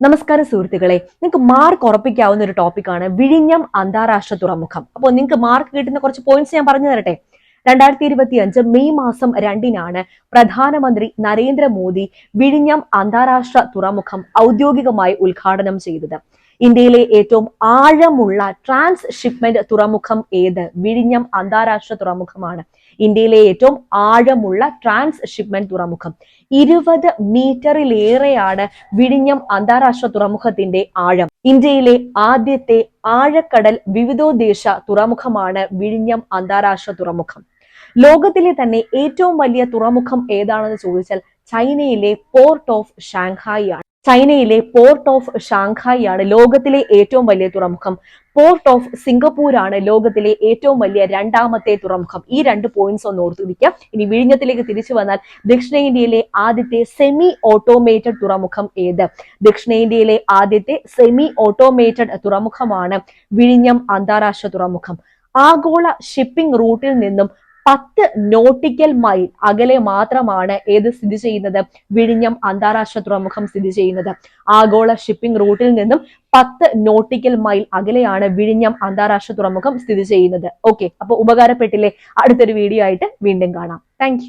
നമസ്കാരം സുഹൃത്തുക്കളെ. നിങ്ങൾക്ക് മാർക്ക് ഉറപ്പിക്കാവുന്ന ഒരു ടോപ്പിക്കാണ് വിഴിഞ്ഞം അന്താരാഷ്ട്ര തുറമുഖം. അപ്പോൾ നിങ്ങൾക്ക് മാർക്ക് കിട്ടുന്ന കുറച്ച് പോയിന്റ്സ് ഞാൻ പറഞ്ഞു തരട്ടെ. രണ്ടായിരത്തി ഇരുപത്തി അഞ്ച് മെയ് മാസം രണ്ടിനാണ് പ്രധാനമന്ത്രി നരേന്ദ്രമോദി വിഴിഞ്ഞം അന്താരാഷ്ട്ര തുറമുഖം ഔദ്യോഗികമായി ഉദ്ഘാടനം ചെയ്തത്. ഇന്ത്യയിലെ ഏറ്റവും ആഴമുള്ള ട്രാൻസ് ഷിപ്മെന്റ് തുറമുഖം ഏത്? വിഴിഞ്ഞം അന്താരാഷ്ട്ര തുറമുഖമാണ്. ഇന്ത്യയിലെ ഏറ്റവും ആഴമുള്ള ട്രാൻസ് ഷിപ്മെന്റ് തുറമുഖം. ഇരുപത് മീറ്ററിലേറെയാണ് വിഴിഞ്ഞം അന്താരാഷ്ട്ര തുറമുഖത്തിന്റെ ആഴം. ഇന്ത്യയിലെ ആദ്യത്തെ ആഴക്കടൽ വിവിധോദ്ദേശ തുറമുഖമാണ് വിഴിഞ്ഞം അന്താരാഷ്ട്ര തുറമുഖം. ലോകത്തിലെ തന്നെ ഏറ്റവും വലിയ തുറമുഖം ഏതാണെന്ന് ചോദിച്ചാൽ ചൈനയിലെ പോർട്ട് ഓഫ് ഷാങ്ഹായി ആണ്. ചൈനയിലെ പോർട്ട് ഓഫ് ഷാങ്ഹായി ആണ് ലോകത്തിലെ ഏറ്റവും വലിയ തുറമുഖം. പോർട്ട് ഓഫ് സിംഗപ്പൂർ ആണ് ലോകത്തിലെ ഏറ്റവും വലിയ രണ്ടാമത്തെ തുറമുഖം. ഈ രണ്ട് പോയിന്റ്സ് ഒന്ന് ഓർത്തിരിക്കുക ഇനി വിഴിഞ്ഞത്തിലേക്ക് തിരിച്ചു വന്നാൽ ദക്ഷിണേന്ത്യയിലെ ആദ്യത്തെ സെമി ഓട്ടോമേറ്റഡ് തുറമുഖം ഏത്? ദക്ഷിണേന്ത്യയിലെ ആദ്യത്തെ സെമി ഓട്ടോമേറ്റഡ് തുറമുഖമാണ് വിഴിഞ്ഞം അന്താരാഷ്ട്ര തുറമുഖം. ആഗോള ഷിപ്പിംഗ് റൂട്ടിൽ നിന്നും പത്ത് നോട്ടിക്കൽ മൈൽ അകലെ മാത്രമാണ് ഏത് സ്ഥിതി ചെയ്യുന്നത്? വിഴിഞ്ഞം അന്താരാഷ്ട്ര തുറമുഖം സ്ഥിതി ചെയ്യുന്നത്. ആഗോള ഷിപ്പിംഗ് റൂട്ടിൽ നിന്നും പത്ത് നോട്ടിക്കൽ മൈൽ അകലെയാണ് വിഴിഞ്ഞം അന്താരാഷ്ട്ര തുറമുഖം സ്ഥിതി ചെയ്യുന്നത്. ഓക്കെ അപ്പൊ ഉപകാരപ്പെട്ടില്ലേ? അടുത്തൊരു വീഡിയോ ആയിട്ട് വീണ്ടും കാണാം. താങ്ക്